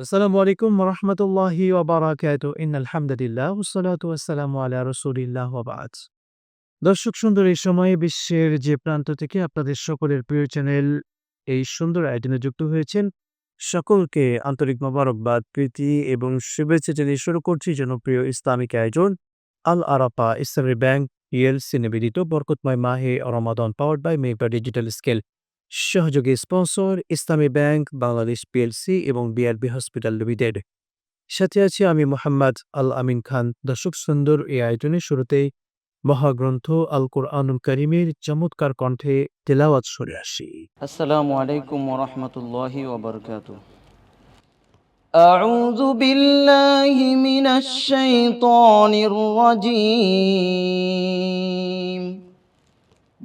আসসালামু আলাইকুম রহমতুল্লাহি ওবারাকাত ইন আলহামদুলিল্লাহ ওসালাতু দর্শক সুন্দর, এই সময়ে বিশ্বের যে প্রান্ত থেকে আপনাদের সকলের প্রিয় চ্যানেল এই সুন্দর আয়োজনে যুক্ত হয়েছেন, সকলকে আন্তরিক মোবারকবাদ, প্রীতি এবং শুভেচ্ছা জানিয়ে শুরু করছি জনপ্রিয় ইসলামিক আয়োজন, আল আরাপা ইসলামী ব্যাংক ইএলসি নিবেদিত বরকতময় মাহে Ramadan powered by মেপা digital scale সহযোগী sponsor Islami bank Bangladesh PLC এবং বিআরবি হসপিটাল লিমিটেড সাথে আছি আমি মোহাম্মদ আল আমিন খান দর্শক সুন্দর এই আয়োজনের শুরুতেই মহাগ্রন্থ আল কোরআনুল করিমের চমৎকার কণ্ঠে তেলাওয়াত সরে আসি السلام عليكم ورحمة الله وبركاته أعوذ بالله من الشيطان الرجيم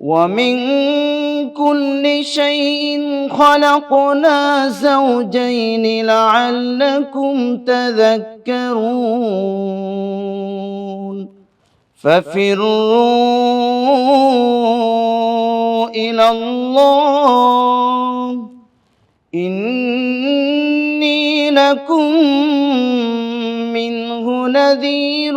ومن كل شيء خلقنا زوجين لعلكم تذكرون ففروا إلى الله إني لكم منه نذير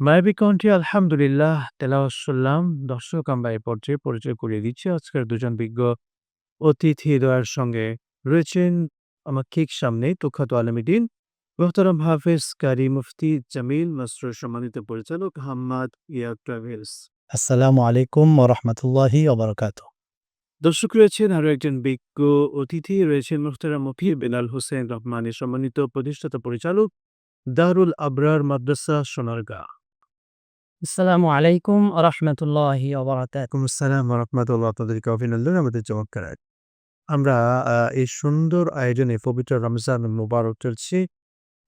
মায়াবী কণ্ঠে আলহামদুলিল্লাহ তেলাওয়াত শুনলাম। দর্শক আমরা এই পর্যায়ে পরিচয় করিয়ে দিচ্ছি। আজকের দুজন বিজ্ঞ অতিথি দয়ার সঙ্গে রয়েছেন আমার ঠিক সামনে তুখাত আলমীদিন মোহতারাম হাফেজ কারি মুফতি জামিল মাস্টার সম্মানিত পরিচালক হাম্মাদ ইয়া ট্রাভেলস। আসসালামু আলাইকুম ওরহমতুল্লাহি ওবরকাত দর্শক রয়েছেন আরও একজন বিজ্ঞ অতিথি রয়েছেন মুখতারাম মফির বেলাল হোসেন রহমানের সম্মানিত প্রতিষ্ঠাতা পরিচালক দারুল আবরার মাদ্রাসা সোনারগাঁ। আসসালামু আলাইকুম রহমতুল্লাহি ওবরাকাত ওয়ালাইকুম আসসালাম রহমতুল্লাহ। আপনাদেরকে অভিনন্দন আমাদের চমৎকার আমরা এই সুন্দর আয়োজনে পবিত্র রমজান মুবারক চলছে।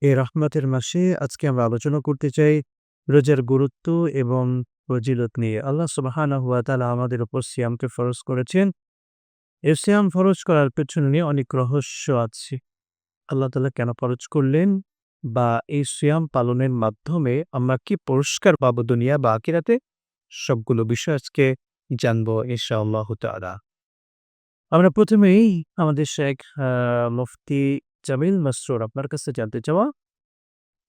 এই রহমতের মাসে আজকে আমরা আলোচনা করতে চাই রোজার গুরুত্ব এবং ফজিলত নিয়ে। আল্লাহ সুবাহানা হুয়া তালা আমাদের উপর সিয়ামকে ফরজ করেছেন। এই সিয়াম ফরজ করার পেছনে অনেক রহস্য আছে। আল্লাহ তালা কেন ফরজ করলেন? বা এই সিয়াম পালনের মাধ্যমে আমরা কি পুরস্কার পাবো দুনিয়া বা আকিরাতে সবগুলো বিষয় আজকে জানব ইনশাআল্লাহ তাআলা। আমরা প্রথমেই আমাদের শেখ মুফতি জামিল মাসরুর আপনার কাছে জানতে চাওয়া,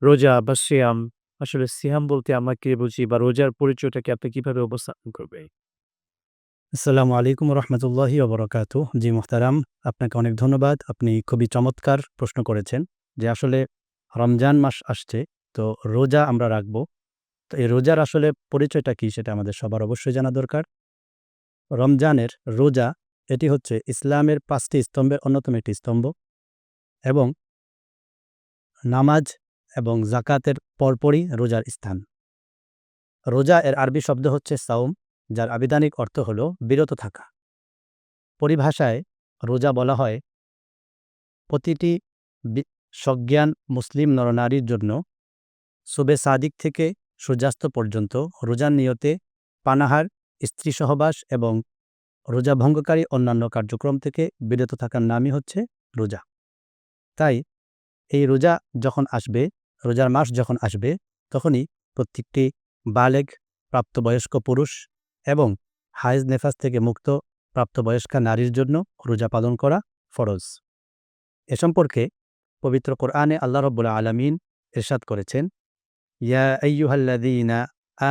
রোজা বা সিয়াম, আসলে সিয়াম বলতে আমরা কি বুঝি বা রোজার পরিচয়টাকে আপনি কীভাবে উপস্থাপন করবে আসসালামু আলাইকুম রহমতুল্লাহি ওবরকাত। জি মোহতারাম, আপনাকে অনেক ধন্যবাদ। আপনি খুবই চমৎকার প্রশ্ন করেছেন যে আসলে রমজান মাস আসছে, তো রোজা আমরা রাখব। তো এই রোজার আসলে পরিচয়টা কি সেটা আমাদের সবার অবশ্যই জানা দরকার। রমজানের রোজা, এটি হচ্ছে ইসলামের পাঁচটি স্তম্ভের অন্যতম একটি স্তম্ভ এবং নামাজ এবং জাকাতের পরপরই রোজার স্থান। রোজা এর আরবি শব্দ হচ্ছে সাউম যার আবিধানিক অর্থ হল বিরত থাকা। পরিভাষায় রোজা বলা হয় প্রতিটি সজ্ঞান মুসলিম নরনারীর জন্য। সুবে সাদিক থেকে সূর্যাস্ত পর্যন্ত রোজার নিয়তে পানাহার, স্ত্রী সহবাস এবং রোজা ভঙ্গকারী অন্যান্য কার্যক্রম থেকে বিরত থাকার নামই হচ্ছে রোজা। তাই এই রোজা যখন আসবে, রোজার মাস যখন আসবে, তখনই প্রত্যেকটি বালেগ, প্রাপ্তবয়স্ক পুরুষ এবং হায়েজ নেফাস থেকে মুক্ত প্রাপ্তবয়স্কা নারীর জন্য রোজা পালন করা ফরজ। এ সম্পর্কে পবিত্র কোরআনে আল্লাহ রব্বুল্লা আলমিন এরশাদ করেছেন, ইয়া আইয়ুহাল্লাযীনা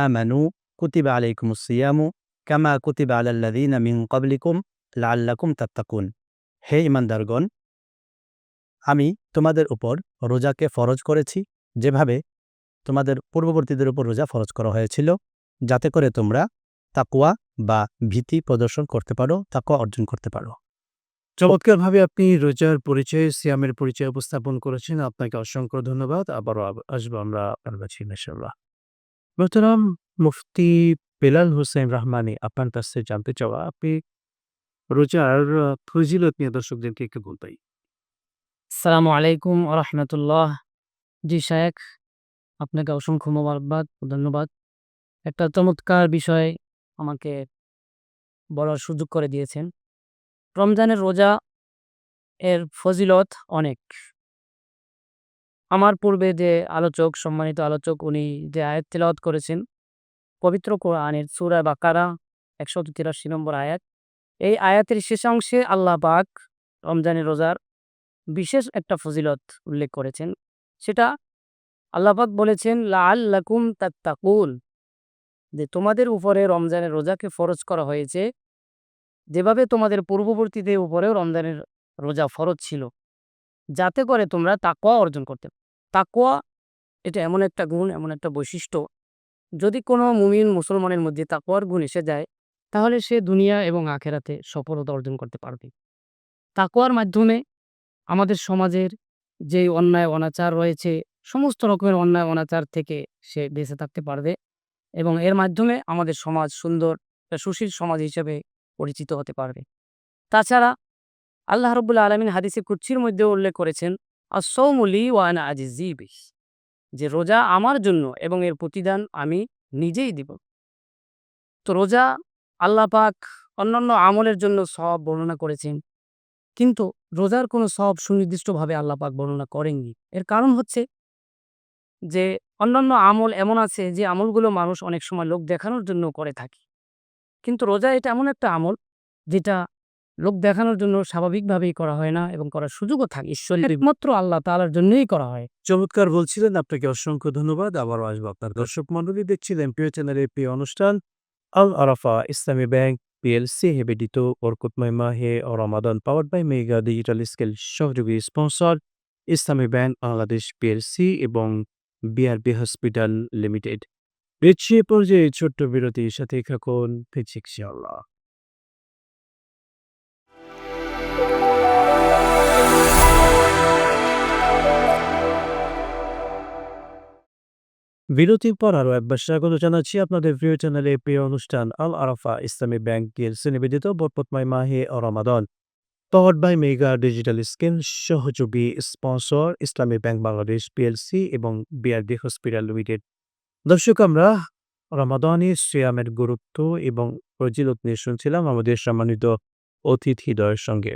আমানু কুতিবা আলাইকুমুস সিয়ামু কামা কুতিবা আলাল্লাযীনা মিন ক্বাবলিকুম লাআল্লাকুম তাত্তাকুন। হে ইমানদারগণ আমি তোমাদের উপর রোজাকে ফরজ করেছি, যেভাবে তোমাদের পূর্ববর্তীদের উপর রোজা ফরজ করা হয়েছিল, যাতে করে তোমরা তাকুয়া বা ভীতি প্রদর্শন করতে পারো তাকুয়া অর্জন করতে পারো। চমৎকারভাবে আপনি রোজার পরিচয়, সিয়ামের পরিচয় উপস্থাপন করেছেন। আপনাকে অসংখ্য ধন্যবাদ। আবারও আব- আসব আমরা আপনার কাছে মুফতি বেলাল হোসেন রহমানি, আপনার কাছ থেকে জানতে চাওয়া, আপনি রোজার ফজিলত নিয়ে দর্শকদেরকে একটু বলতেই। আসসালামু আলাইকুম রহমতুল্লাহ। জি শায়েক আপনাকে অসংখ্য মোবারকবাদ ধন্যবাদ। একটা চমৎকার বিষয় আমাকে বলার সুযোগ করে দিয়েছেন। রমজানের রোজা এর ফজিলত অনেক। আমার পূর্বে যে আলোচক, সম্মানিত আলোচক, উনি যে আয়াত তেলাওয়াত করেছেন, পবিত্র কোরআনের সূরা বাকারা একশত তিরাশি নম্বর আয়াত, এই আয়াতের শেষাংশে আল্লাহ পাক রমজানের রোজার বিশেষ একটা ফজিলত উল্লেখ করেছেন। সেটা আল্লাপাক বলেছেন, লাআল্লাকুম তাত্তাকুন যে তোমাদের উপরে রমজানের রোজাকে ফরজ করা হয়েছে যেভাবে তোমাদের পূর্ববর্তীদের উপরেও রমজানের রোজা ফরজ ছিল, যাতে করে তোমরা তাকোয়া অর্জন করতে। তাকোয়া এটা এমন একটা গুণ, এমন একটা বৈশিষ্ট্য যদি কোনো মুমিন মুসলমানের মধ্যে তাকোয়ার গুণ এসে যায়, তাহলে সে দুনিয়া এবং আখেরাতে সফলতা অর্জন করতে পারবে তাকোয়ার মাধ্যমে আমাদের সমাজের যে অন্যায়, অনাচার রয়েছে, সমস্ত রকমের অন্যায়, অনাচার থেকে সে বেঁচে থাকতে পারবে এবং এর মাধ্যমে আমাদের সমাজ সুন্দর সুশীল সমাজ হিসেবে পরিচিত হতে পারবে। তাছাড়া আল্লাহ রবুল্লা আলমিন হাদিসে কুচ্ছির মধ্যে উল্লেখ করেছেন আসৌমলি ওয়ান আজিজিবিস যে রোজা আমার জন্য এবং এর প্রতিদান আমি নিজেই দিব। তো রোজা আল্লাহ পাক অন্যান্য আমলের জন্য সব বর্ণনা করেছেন, কিন্তু রোজার কোনো সব সুনির্দিষ্টভাবে আল্লাহ পাক বর্ণনা করেননি। এর কারণ হচ্ছে যে অন্যান্য আমল এমন আছে যে আমলগুলো মানুষ অনেক সময় লোক দেখানোর জন্য করে থাকে। কিন্তু রোজা এটা এমন একটা আমল যেটা লোক দেখানোর জন্য স্বাভাবিকভাবেই করা হয় না এবং করার সুযোগও থাকে। ঈশ্বরের একমাত্র আল্লাহ তালার জন্যই করা হয়। চমৎকার বলছিলেন আপনাকে অসংখ্য ধন্যবাদ। আবারও আসব আপনার দর্শক মন্ডলী দেখছিলেন প্রিয় চ্যানেলের প্রিয় অনুষ্ঠান আল আরাফা ইসলামী ব্যাংক পিএলসি হেবেডিত বরকতময় মাহে ও Ramadan power by mega digital scale সহযোগী sponsor Islami bank Bangladesh PLC এবং বিআরবি হসপিটাল লিমিটেড। বেছে পর্যায়ে ছোট্ট বিরতির সাথে থাকুন ফিজিক্স বিরতির পর আরও একবার স্বাগত জানাচ্ছি আপনাদের প্রিয় চ্যানেলে, প্রিয় অনুষ্ঠান আল আরাফা ইসলামী ব্যাংক পিএলসি নিবেদিত বরপতমাই মাহে ও রমাদান। Powered by mega digital skill সহযোগী sponsor, Islami bank Bangladesh PLC এবং বিআরডি হসপিটাল লিমিটেড দর্শক, আমরা রমাদানি সিয়ামের গুরুত্ব এবং ফজিলত নিয়ে শুনছিলাম আমাদের সম্মানিত অতিথিদ্বয়ের সঙ্গে।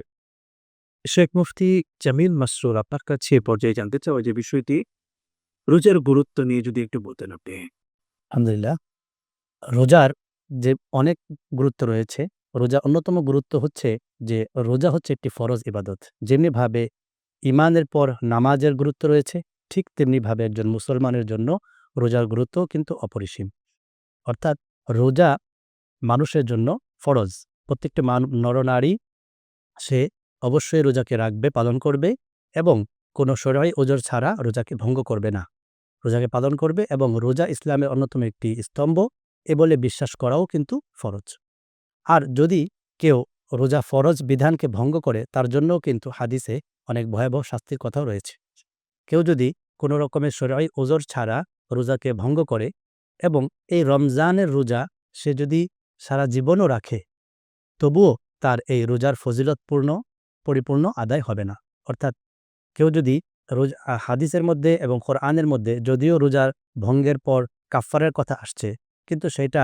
শেখ মুফতি জামিল মাসরুর, আপনার কাছে পর্যায়ে জানতে চাই যে বিষয়টি, রোজার গুরুত্ব নিয়ে যদি একটু বলতেন আপনি। আলহামদুলিল্লাহ। রোজার যে অনেক গুরুত্ব রয়েছে রোজা অন্যতম গুরুত্ব হচ্ছে যে, রোজা হচ্ছে একটি ফরজ ইবাদত। যেমনিভাবে ইমানের পর নামাজের গুরুত্ব রয়েছে, ঠিক তেমনিভাবে একজন মুসলমানের জন্য রোজার গুরুত্ব কিন্তু অপরিসীম। অর্থাৎ রোজা মানুষের জন্য ফরজ। প্রত্যেকটি নরনারী সে অবশ্যই রোজাকে রাখবে, পালন করবে এবং কোনো সরাই ওজোর ছাড়া রোজাকে ভঙ্গ করবে না। রোজাকে পালন করবে এবং রোজা ইসলামের অন্যতম একটি স্তম্ভ এ বলে বিশ্বাস করাও কিন্তু ফরজ। আর যদি কেউ রোজা ফরজ বিধানকে ভঙ্গ করে, তার জন্যও কিন্তু হাদিসে অনেক ভয়াবহ শাস্তির কথাও রয়েছে। কেউ যদি কোনো রকমের শরীর ওজর ছাড়া রোজাকে ভঙ্গ করে এবং এই রমজানের রোজা সে যদি সারা জীবনও রাখে, তবুও তার এই রোজার ফজিলতপূর্ণ, পরিপূর্ণ আদায় হবে না। অর্থাৎ কেউ যদি রোজ হাদিসের মধ্যে এবং কোরআনের মধ্যে যদিও রোজার ভঙ্গের পর কাফারের কথা আসছে, কিন্তু সেটা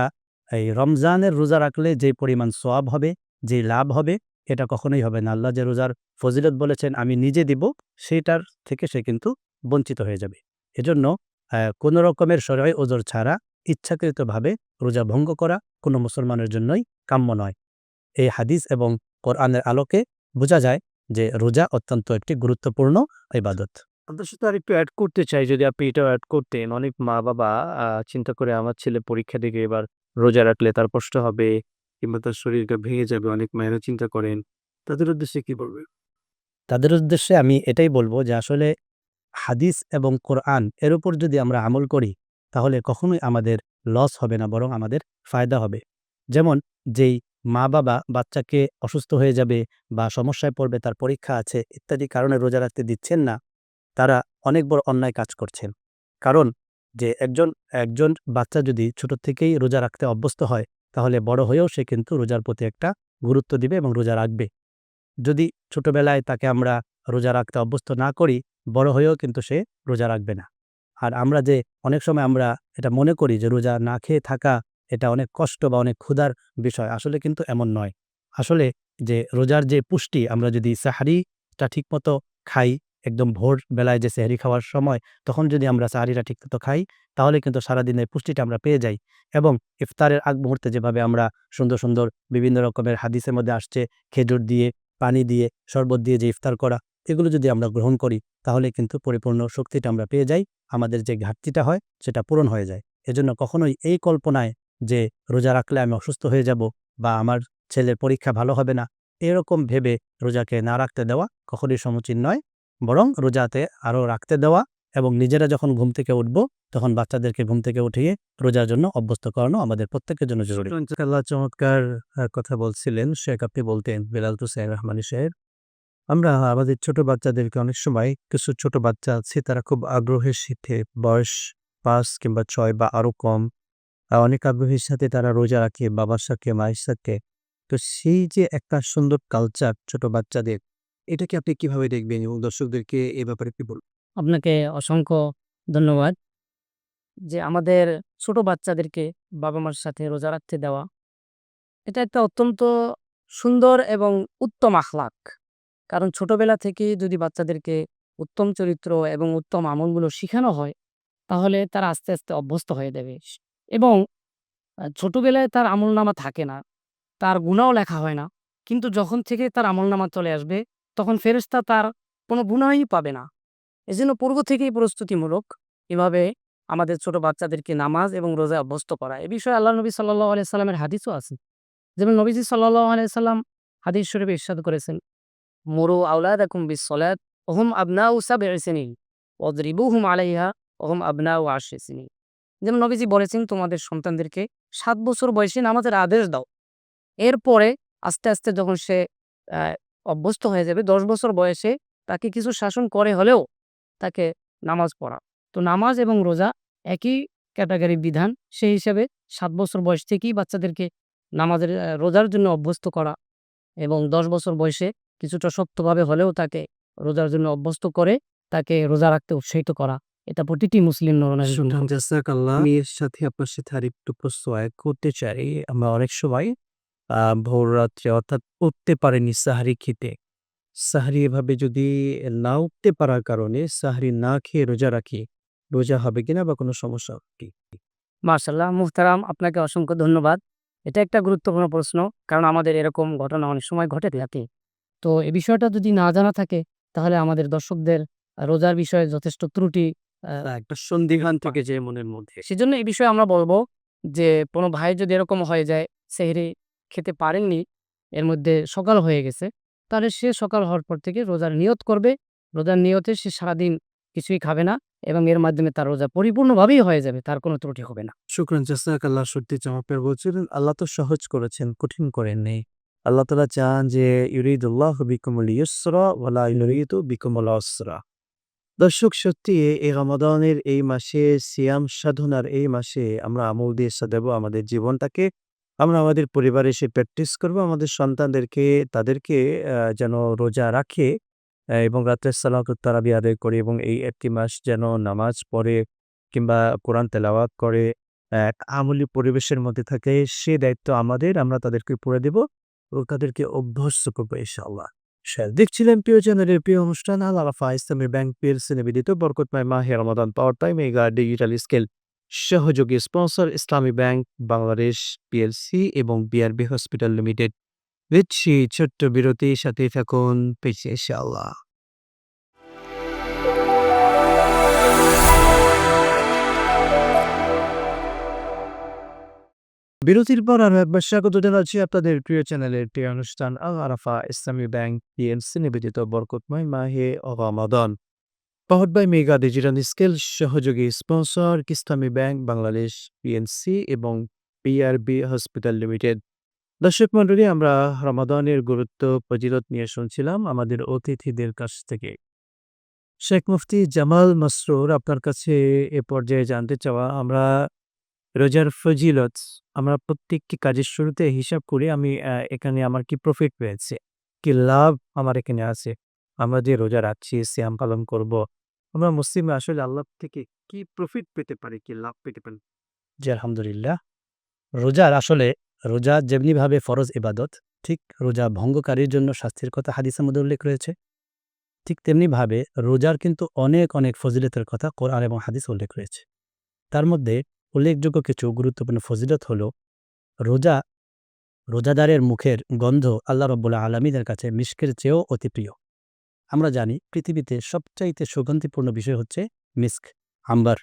এই রমজানের রোজা রাখলে যে পরিমাণ সোয়াব হবে, যে লাভ হবে, এটা কখনোই হবে না। আল্লাহ যে রোজার ফজিলত বলেছেন, আমি নিজে দিব, সেটার থেকে সে কিন্তু বঞ্চিত হয়ে যাবে। এজন্য কোনো রকমের সরাই ওজর ছাড়া ইচ্ছাকৃতভাবে রোজা ভঙ্গ করা কোনো মুসলমানের জন্যই কাম্য নয়। এই হাদিস এবং কোরআনের আলোকে বোঝা যায় যে রোজা অত্যন্ত একটি গুরুত্বপূর্ণ ইবাদত। আপনার সাথে আর একটু অ্যাড করতে চাই যদি আপনি এটাও অ্যাড করতেন। অনেক মা বাবা চিন্তা করে আমার ছেলে পরীক্ষা দিকে এবার রোজা রাখলে তার কষ্ট হবে কিংবা তার শরীরটা ভেঙে যাবে অনেক মায়েরা চিন্তা করেন। তাদের উদ্দেশ্যে কি বলবে তাদের উদ্দেশ্যে আমি এটাই বলব যে আসলে হাদিস এবং কোরআন এর উপর যদি আমরা আমল করি, তাহলে কখনোই আমাদের লস হবে না, বরং আমাদের ফায়দা হবে। যেমন, যেই মা বাবা বাচ্চাকে অসুস্থ হয়ে যাবে বা সমস্যায় পড়বে, তার পরীক্ষা আছে, ইত্যাদি কারণে রোজা রাখতে দিচ্ছেন না, তারা অনেক বড় অন্যায় কাজ করছেন। কারণ, যে একজন একজন বাচ্চা যদি ছোট থেকেই রোজা রাখতে অভ্যস্ত হয়, তাহলে বড় হয়েও সে কিন্তু রোজার প্রতি একটা গুরুত্ব দিবে এবং রোজা রাখবে। যদি ছোটবেলায় তাকে আমরা রোজা রাখতে অভ্যস্ত না করি, বড় হয়েও কিন্তু সে রোজা রাখবে না। আর আমরা যে অনেক সময় আমরা এটা মনে করি যে রোজা না খেয়ে থাকা এটা অনেক কষ্ট বা অনেক ক্ষুধার বিষয়, আসলে কিন্তু এমন নয়। আসলে যে রোজার যে পুষ্টি আমরা যদি সাহারিটা ঠিকমতো খাই, একদম ভোর বেলায় যে সেহারি খাওয়ার সময়, তখন যদি আমরা সাহারিটা ঠিকমতো খাই, তাহলে কিন্তু সারাদিনের পুষ্টিটা আমরা পেয়ে যাই। এবং ইফতারের আগ মুহূর্তে যেভাবে আমরা সুন্দর সুন্দর বিভিন্ন রকমের হাদিসের মধ্যে আসছে, খেজুর দিয়ে, পানি দিয়ে, শরবত দিয়ে যে ইফতার করা এগুলো যদি আমরা গ্রহণ করি, তাহলে কিন্তু পরিপূর্ণ শক্তিটা আমরা পেয়ে যাই। আমাদের যে ঘাটতিটা হয়, সেটা পূরণ হয়ে যায়। এজন্য কখনোই এই কল্পনায় যে রোজা রাখলে আমি অসুস্থ হয়ে যাব বা আমার ছেলের পরীক্ষা ভালো হবে না, এরকম ভেবে রোজাকে না রাখতে দেওয়া কখনোই সমুচীন নয়। বরং রোজাতে আরও রাখতে দেওয়া এবং নিজেরা যখন ঘুম থেকে উঠব, তখন বাচ্চাদেরকে ঘুম থেকে উঠিয়ে রোজার জন্য অভ্যস্ত করানো আমাদের প্রত্যেকের জন্য জরুরি। চমৎকার কথা বলছিলেন। শেখ আপনি বলতেন, বেলাল হুসেন রহমানী সাহেব। আমরা আমাদের ছোট বাচ্চাদেরকে অনেক সময় কিছু ছোট বাচ্চা আছে, তারা খুব আগ্রহের সাথে বয়স পাঁচ কিংবা ছয় বা আরও কম। অনেক আগ্রহের সাথে তারা রোজা রাখে, বাবার সাথে, মায়ের সাথে। তো সেই যে একটা সুন্দর কালচার ছোট বাচ্চাদের, এটাকে আপনি কীভাবে দেখবেন এবং দর্শকদেরকে এ ব্যাপারে কি বলবেন আপনাকে অসংখ্য ধন্যবাদ। যে আমাদের ছোট বাচ্চাদেরকে বাবা মার সাথে রোজা রাখতে দেওয়া, এটা একটা অত্যন্ত সুন্দর এবং উত্তম আখলাক কারণ ছোটবেলা থেকে যদি বাচ্চাদেরকে উত্তম চরিত্র এবং উত্তম আমলগুলো শেখানো হয়, তাহলে তারা আস্তে আস্তে অভ্যস্ত হয়ে যাবে। এবং ছোটবেলায় তার আমলনামা থাকে না, তার গুণাও লেখা হয় না। কিন্তু যখন থেকে তার আমলনামা চলে আসবে, তখন ফেরেশতা তার কোনো গুণাই পাবে না। এজন্য পূর্ব থেকেই প্রস্তুতিমূলক এভাবে আমাদের ছোট বাচ্চাদেরকে নামাজ এবং রোজা অভ্যস্ত করা। এ বিষয়ে আল্লাহ নবী সাল্লাহ আলিয়া সাল্লামের হাদিসও আছে। যেমন নবীজি সাল্লাহ আলিয়া সাল্লাম হাদিস শরীফে ইরশাদ করেছেন মুরু আউলাদ আকুম বিস সলাত ওহম আবনা উ সাব এসেনি অদরিবু হুম আলাইহা ওহম আবনা উ আশেসিনি যেমন নবীজি বলেছেন, তোমাদের সন্তানদেরকে সাত বছর বয়সে নামাজের আদেশ দাও। এরপরে আস্তে আস্তে যখন সে অভ্যস্ত হয়ে যাবে, দশ বছর বয়সে তাকে কিছু শাসন করে হলেও তাকে নামাজ পড়া। তো নামাজ এবং রোজা একই ক্যাটাগরি বিধান। সেই হিসাবে সাত বছর বয়স থেকেই বাচ্চাদেরকে নামাজের রোজার জন্য অভ্যস্ত করা এবং দশ বছর বয়সে কিছুটা শক্তভাবে হলেও তাকে রোজার জন্য অভ্যস্ত করে তাকে রোজা রাখতে উৎসাহিত করা। এটা প্রতিটি মুসলিম আমি এর সাথে আপনার সাথে আর একটু প্রশ্ন করতে চাই। আমরা অনেক সময় ভোর রাত্রে অর্থাৎ উঠতে পারেনি সাহারি খেতে। সাহারি এভাবে যদি না উঠতে পারার কারণে সাহারি না খেয়ে রোজা রাখি রোজা হবে কিনা বা কোনো সমস্যা হবে কি? মার্শাল্লাহ মুহতারাম আপনাকে অসংখ্য ধন্যবাদ। এটা একটা গুরুত্বপূর্ণ প্রশ্ন কারণ আমাদের এরকম ঘটনা অনেক সময় ঘটে থাকে। তো এই বিষয়টা যদি না জানা থাকে তাহলে আমাদের দর্শকদের রোজার বিষয়ে যথেষ্ট ত্রুটি আহ, একটা সন্দিহান থেকে যে মনের মধ্যে। সেজন্য এই বিষয়ে আমরা বলব যে কোনো ভাই যদি এরকম হয়ে যায় সেহরি খেতে পারেননি এর মধ্যে সকাল হয়ে গেছে তাহলে সে সকাল হওয়ার পর থেকে রোজার নিয়ত করবে। রোজার নিয়তে সে সারাদিন কিছুই খাবে না এবং এর মাধ্যমে তার রোজা পরিপূর্ণভাবেই হয়ে যাবে তার কোনো ত্রুটি হবে না। শুক্রান জাসাক আল্লাহ সত্যি চমৎকার বলছিলেন আল্লাহ তো সহজ করেছেন কঠিন করেন নেই আল্লাহ তালা চান যে, ইউরিদুল্লাহ বিকুমুল ইউসরা ওয়ালা ইউরিদু বিকুমুল অসরা দর্শক, সত্যি এই রমাদানের এই মাসে, সিয়াম সাধনার এই মাসে আমরা আমল দিয়ে সাজাবো আমাদের জীবনটাকে। আমরা আমাদের পরিবারে এসে প্র্যাকটিস করব, আমাদের সন্তানদেরকে, তাদেরকে যেন রোজা রাখে এবং রাত্রে সালাত তারাবি আদায় করে, এবং এই একটি মাস যেন নামাজ পড়ে, কিংবা কোরআন তেলাওয়াত করে, এক আমলি পরিবেশের মধ্যে থাকে, সে দায়িত্ব আমাদের, আমরা তাদেরকে পড়ে দেব। ও তাদেরকে অভ্যস্ত করব, ইনশাআল্লাহ। দেখছিলেন প্রিয় চ্যানেলের প্রিয় অনুষ্ঠান, আল আলাফা ইসলামী ব্যাংক পিএলসি নিবেদিত বরকতময় মাহে Ramadan power time mega digital scale সহযোগী sponsor Islami bank, Bangladesh PLC এবং বিআরবি হসপিটাল লিমিটেড দিচ্ছি ছোট্ট বিরতি সাথে থাকুন পেছে ইনশাআল্লাহ। বিরতির পর আরও একবার স্বাগত জানাচ্ছি আপনাদের প্রিয় চ্যানেলের প্রিয় অনুষ্ঠান, আল আরাফা, ইসলামী ব্যাংক পিএলসি নিবেদিত বরকতময় মাহে রমাদান। Powered by mega digital scale সহযোগী sponsor Islami bank, Bangladesh PNC এবং পিআরবি হসপিটাল লিমিটেড দর্শক মন্ডলী আমরা রমাদানের গুরুত্ব ফজিলত নিয়ে শুনছিলাম আমাদের অতিথিদের কাছ থেকে। শেখ মুফতি জামাল মাসরুর, আপনার কাছে এ পর্যায়ে জানতে চাওয়া, আমরা রোজার ফজিলত আমরা প্রত্যেকটি কাজের শুরুতে হিসাব করি, আমি এখানে আমার কি প্রফিট পেয়েছে, কি লাভ আমার এখানে আছে, আমরা যে রোজা রাখছি শ্যাম পালন করব, আমরা মুসলিম আসলে আল্লাহ থেকে কি প্রফিট পেতে পারি, কি লাভ পেতে পারি? জি, আলহামদুলিল্লাহ। রোজার আসলে, রোজা যেমনিভাবে ফরজ ইবাদত, ঠিক রোজা ভঙ্গকারীর জন্য শাস্তির কথা হাদিসের মধ্যে উল্লেখ রয়েছে, ঠিক তেমনিভাবে রোজার কিন্তু অনেক অনেক ফজিলতের কথা কোরআন এবং হাদিস উল্লেখ রয়েছে। তার মধ্যে উল্লেখযোগ্য কিছু গুরুত্বপূর্ণ ফজিলত হলো, রোজা, রোজাদারের মুখের গন্ধ আল্লাহ রব্বুল্লা আলমীদের কাছে মিষ্কের চেয়েও অতি প্রিয়। আমরা জানি পৃথিবীতে সবচাইতে সুগন্ধিপূর্ণ বিষয় হচ্ছে মিস্ক আম্বার।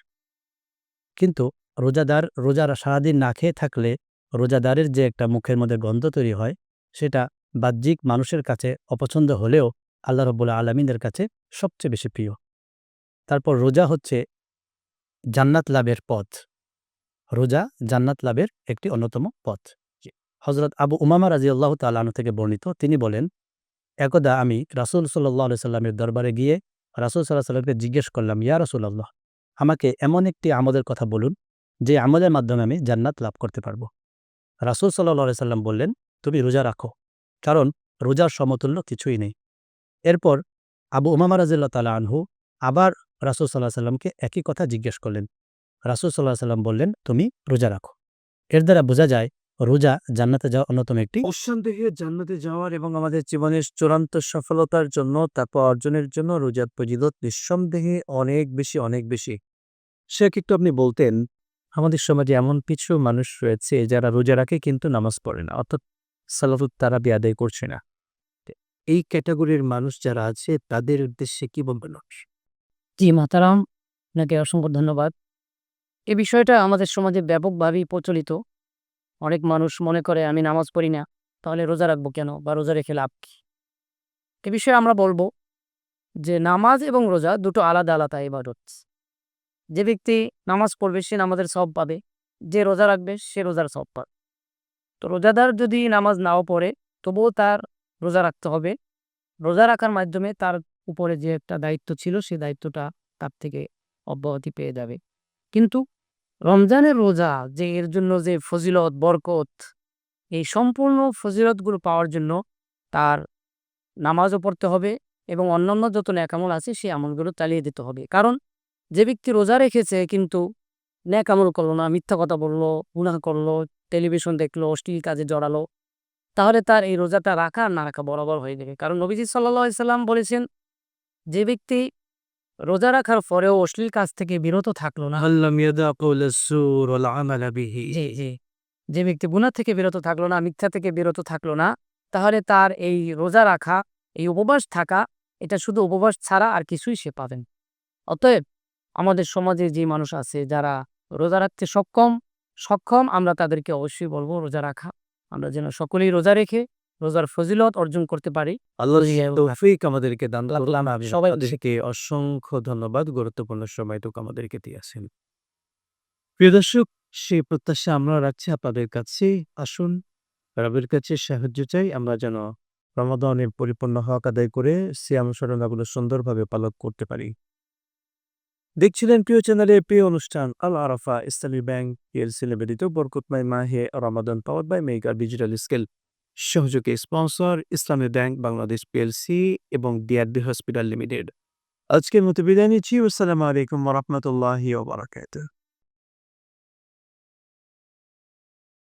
কিন্তু রোজাদার রোজার সারাদিন না খেয়ে থাকলে রোজাদারের যে একটা মুখের মধ্যে গন্ধ তৈরি হয়, সেটা বাহ্যিক মানুষের কাছে অপছন্দ হলেও আল্লাহ রব্বুল্লা আলমিনের কাছে সবচেয়ে বেশি প্রিয়। তারপর রোজা হচ্ছে জান্নাত লাভের পথ। রোজা জান্নাত লাভের একটি অন্যতম পথ। হজরত আবু উমামা রাজি আল্লাহ তালানু থেকে বর্ণিত, তিনি বলেন, একদা আমি রাসুল সাল্লাহ সাল্লামের দরবারে গিয়ে রাসুল সাল্লাহ সাল্লামকে জিজ্ঞেস করলাম, ইয়া রাসুল আল্লাহ আমাকে এমন একটি আমলের কথা বলুন, যে আমলের মাধ্যমে আমি জান্নাত লাভ করতে পারব? রাসুল সাল্লাহ সাল্লাম বললেন, তুমি রোজা রাখো, কারণ রোজার সমতুল্য কিছুই নেই। এরপর আবু উমামা রাজিল্লা তালা আনহু আবার রাসুল সাল্লাহ সাল্লামকে একই কথা জিজ্ঞেস করলেন রাসুল সাল্লাহ সাল্লাম বললেন তুমি রোজা রাখো। এর দ্বারা বোঝা যায় রোজা জান্নাতে যাওয়া অন্যতম একটি নিঃসন্দেহে জান্নাতে যাওয়ার এবং আমাদের জীবনের চূড়ান্ত সফলতার জন্য তারপর অর্জনের জন্য রোজার ফজিলত নিঃসন্দেহে অনেক বেশি অনেক বেশি। শেখ একটু আপনি বলতেন আমাদের সমাজে এমন কিছু মানুষ রয়েছে যারা রোজা রাখে কিন্তু নামাজ পড়ে না অর্থাৎ সালাতুত তারা আদায় করছে না। এই ক্যাটাগরির মানুষ যারা আছে তাদের উদ্দেশ্যে কি বলবেন? জি মাতারাম আপনাকে অসংখ্য ধন্যবাদ। এ বিষয়টা আমাদের সমাজে ব্যাপকভাবেই প্রচলিত। অনেক মানুষ মনে করে, আমি নামাজ পড়ি না, তাহলে রোজা রাখব কেন? বা রোজা রেখে লাভ কি? এ বিষয়ে আমরা বলব যে, নামাজ এবং রোজা দুটো আলাদা আলাদা ইবাদত। যে ব্যক্তি নামাজ পড়বে, সে নামাজের সব পাবে। যে রোজা রাখবে, সে রোজার সব পাবে। তো রোজাদার যদি নামাজ নাও পড়ে, তবুও তার রোজা রাখতে হবে। রোজা রাখার মাধ্যমে তার উপরে যে একটা দায়িত্ব ছিল, সে দায়িত্বটা তার থেকে অব্যাহতি পেয়ে যাবে। কিন্তু রমজানের রোজা যে এর জন্য যে ফজিলত, বরকত, এই সম্পূর্ণ ফজিলতগুলো পাওয়ার জন্য তার নামাজও পড়তে হবে এবং অন্যান্য যত ন্যাকামল আছে সেই আমলগুলো চালিয়ে দিতে হবে। কারণ যে ব্যক্তি রোজা রেখেছে কিন্তু ন্যাকামল করল না, মিথ্যা কথা বলল, গুনাহ করল, টেলিভিশন দেখল, অশ্লীল কাজে জড়ালো, তাহলে তার এই রোজাটা রাখা না রাখা বরাবর হয়ে যাবে। কারণ নবীজি সাল্লাহ সাল্লাম বলেছেন, যে ব্যক্তি রোজা রাখার পরেও অশ্লীল কাজ থেকে বিরত থাকল না। জি জি। যে ব্যক্তি গুনাহ থেকে বিরত থাকল না মিথ্যা থেকে বিরত থাকল না তাহলে তার এই রোজা রাখা এই উপবাস থাকা এটা শুধু উপবাস ছাড়া আর কিছুই সে পাবেন অতএব আমাদের সমাজে যে মানুষ আছে যারা রোজা রাখতে সক্ষম সক্ষম আমরা তাদেরকে অবশ্যই বলব রোজা রাখা। আমরা যেন সকলেই রোজা রেখে রোজার ফজিলত অর্জন করতে পারি। আল্লাহ তৌফিক আমাদেরকে দান। সবাই থেকে অসংখ্য ধন্যবাদ। গুরুত্বপূর্ণ সময়টুকু আমাদেরকে দিয়েছেন। প্রিয় দর্শক সেই প্রত্যাশা আমরা রাখছি আপনাদের কাছে। আসুন রবের কাছে সাহায্য চাই। আমরা যেন রমাদানের পরিপূর্ণ হক আদায় করে সিয়াম সাধনাগুলো সুন্দরভাবে পালন করতে পারি। দেখছিলেন প্রিয় চ্যানেলের প্রিয় অনুষ্ঠান আল আরাফা ইসলামী ব্যাংক পিএলসি নিবেদিত বরকতমাই মাহে রমাদান power by mega digital scale সহযোগী sponsor Islami bank Bangladesh PLC এবং ডিআরডি হসপিটাল লিমিটেড। আজকের মতো বিদায় নিচ্ছি। আসসালামু আলাইকুম রহমতুল্লাহি ওবরাকাতুহ